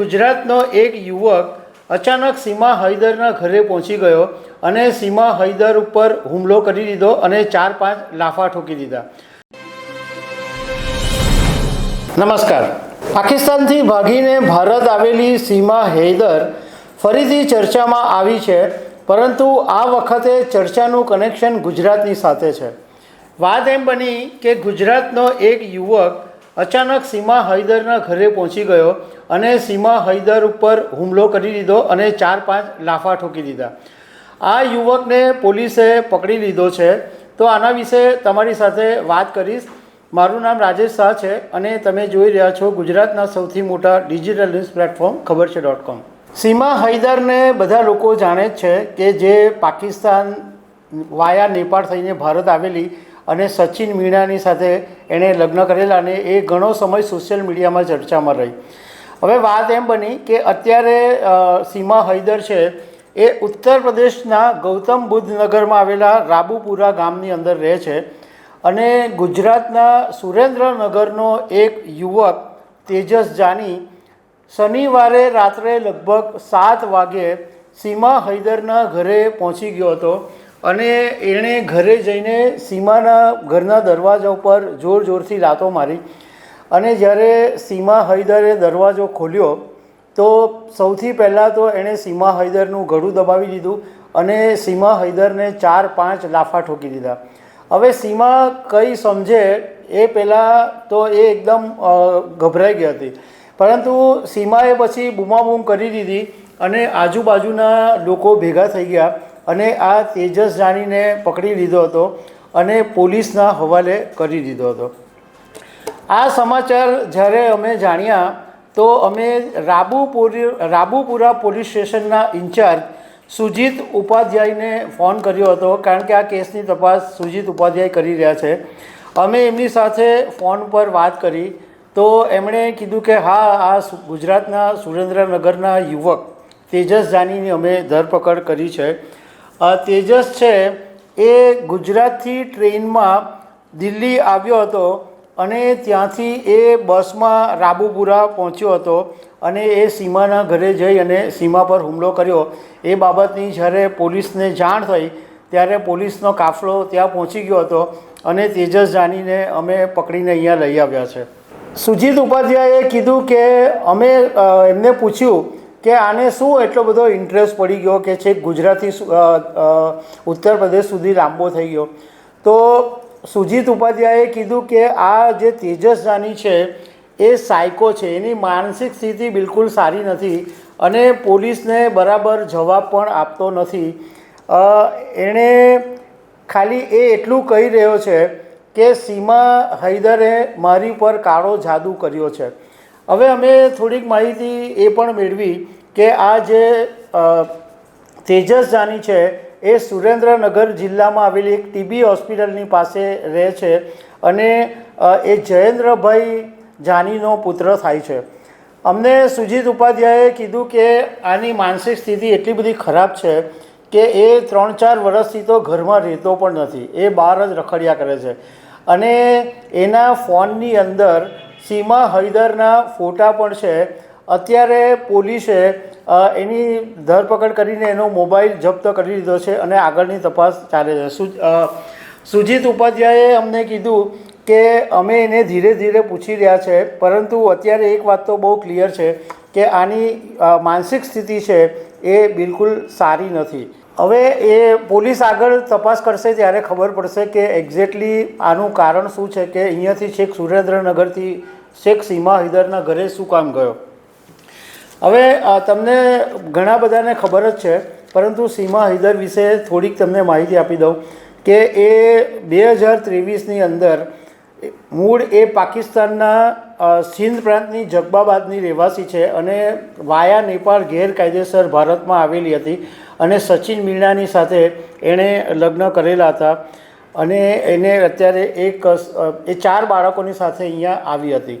ગુજરાતનો એક યુવક અચાનક સીમા હૈદરના ઘરે પહોંચી ગયો અને સીમા હૈદર ઉપર હુમલો કરી દીધો અને ચાર પાંચ લાફા ઠોકી દીધા. નમસ્કાર. પાકિસ્તાનથી ભાગીને ભારત આવેલી સીમા હૈદર ફરીથી ચર્ચામાં આવી છે, પરંતુ આ વખતે ચર્ચાનું કનેક્શન ગુજરાતની સાથે છે. વાત એમ બની કે ગુજરાતનો એક યુવક અચાનક સીમા હૈદરના ઘરે પહોંચી ગયો અને સીમા હૈદર ઉપર હુમલો કરી દીધો અને ચાર પાંચ લાફા ઠોકી દીધા. આ યુવકને પોલીસે પકડી લીધો છે. તો આના વિશે તમારી સાથે વાત કરીશ. મારું નામ રાજેશ શાહ છે અને તમે જોઈ રહ્યા છો ગુજરાતના સૌથી મોટા ડિજિટલ ન્યૂઝ પ્લેટફોર્મ ખબર છે ડોટ કોમ. સીમા હૈદરને બધા લોકો જાણે જ છે કે જે પાકિસ્તાન વાયા નેપાળ થઈને ભારત આવેલી અને સચિન મીણાની સાથે એણે લગ્ન કરેલા અને એ ઘણો સમય સોશિયલ મીડિયામાં ચર્ચામાં રહી. હવે વાત એમ બની કે અત્યારે સીમા હૈદર છે, એ ઉત્તર પ્રદેશના ગૌતમ બુદ્ધ નગરમાં આવેલા રાબુપુરા ગામની અંદર રહે છે અને ગુજરાતના સુરેન્દ્રનગરનો એક યુવક તેજસ જાની શનિવારે રાત્રે લગભગ સાત વાગે સીમા હૈદરના ઘરે પહોંચી ગયો હતો. અને એણે ઘરે જઈને સીમાના ઘરના દરવાજા ઉપર જોર જોરથી લાતો મારી. અને જ્યારે સીમા હૈદરે દરવાજો ખોલ્યો, તો સૌથી પહેલાં તો એણે સીમા હૈદરનું ગળું દબાવી દીધું અને સીમા હૈદરને ચાર પાંચ લાફા ઠોકી દીધા. હવે સીમા કઈ સમજે એ પહેલાં તો એ એકદમ ગભરાઈ ગઈ હતી. પરંતુ સીમાએ પછી બૂમાબૂમ કરી દીધી અને આજુબાજુના લોકો ભેગા થઈ ગયા. અને આ તેજસ જાણીને પકડી લીધો હતો અને પોલીસના હવાલે કરી દીધો હતો. આ સમાચાર જ્યારે અમે જાણ્યા, તો અમે રાબુપુરી, રાબુપુરા પોલીસ સ્ટેશનના ઇન્ચાર્જ સુજીત ઉપાધ્યાયને ફોન કર્યો હતો, કારણ કે આ કેસની તપાસ સુજીત ઉપાધ્યાય કરી રહ્યા છે. અમે એમની સાથે ફોન પર વાત કરી, તો એમણે કીધું કે, હા, આ ગુજરાતના સુરેન્દ્રનગરના યુવક તેજસ જાનીની અમે ધરપકડ કરી છે. આ તેજસ છે, એ ગુજરાતથી ટ્રેનમાં દિલ્હી આવ્યો હતો અને ત્યાંથી એ બસમાં રાબુપુરા પહોંચ્યો હતો અને એ સીમાના ઘરે જઈ અને સીમા પર હુમલો કર્યો. એ બાબતની જ્યારે પોલીસને જાણ થઈ, ત્યારે પોલીસનો કાફલો ત્યાં પહોંચી ગયો હતો અને તેજસ જાનીને અમે પકડીને અહીંયા લઈ આવ્યા છે. સુજીત ઉપાધ્યાયે કીધું કે અમે એમને પૂછ્યું કે આને શું એટલો બધો ઇન્ટરેસ્ટ પડી ગયો કે અ, અ, ઉત્તર પ્રદેશ સુધી લાંબો થઈ ગયો? તો સુજીત ઉપાધ્યાયે કીધું કે આ જે તેજસ જાની છે એ સાયકો છે. એની માનસિક સ્થિતિ બિલકુલ સારી નથી અને પોલીસને બરાબર જવાબ પણ આપતો નથી. એણે ખાલી એ એટલું કહી રહ્યો છે કે સીમા હૈદરે મારી પર કાળો જાદુ કર્યો છે. હવે અમે થોડીક માહિતી એ પણ મેળવી. કે આ જે તેજસ જાની છે, એ સુરેન્દ્રનગર જિલ્લામાં આવેલી એક ટીબી હોસ્પિટલની પાસે રહે છે અને એ જયેન્દ્રભાઈ જાનીનો પુત્ર થાય છે. અમને સુજીત ઉપાધ્યાયે કીધું કે આની માનસિક સ્થિતિ એટલી બધી ખરાબ છે કે એ ત્રણ ચાર વર્ષથી તો ઘરમાં રહેતો પણ નથી. એ બહાર જ રખડ્યા કરે છે. અને એના ફોનની અંદર સીમા હૈદરના ફોટા પણ છે. અત્યારે પોલીસે એની ધરપકડ કરીને એનો મોબાઈલ જપ્ત કરી લીધો છે અને આગળની તપાસ ચાલે છે. સુજીત ઉપાધ્યાયે અમને કીધું કે અમે એને ધીરે ધીરે પૂછી રહ્યા છે, પરંતુ અત્યારે એક વાત તો બહુ ક્લિયર છે કે આની માનસિક સ્થિતિ છે એ બિલકુલ સારી નથી. હવે એ પોલીસ આગળ તપાસ કરશે ત્યારે ખબર પડશે કે એક્ઝેક્ટલી આનું કારણ શું છે કે અહીંયાથી છેક સુરેન્દ્રનગરથી શેખ સીમા હૈદરના ઘરે શું કામ ગયો. હવે તમને ઘણા બધાને ખબર જ છે, પરંતુ સીમા હૈદર વિશે થોડીક તમને માહિતી આપી દઉં કે એ બે હજાર ત્રેવીસની અંદર મૂળ એ પાકિસ્તાનના સિંધ પ્રાંતની જગબાબાદની રહેવાસી છે અને વાયા નેપાળ ગેરકાયદેસર ભારતમાં આવેલી હતી અને સચિન મીણાની સાથે એણે લગ્ન કરેલા હતા અને એને અત્યારે એક એ ચાર બાળકોની સાથે અહીંયા આવી હતી.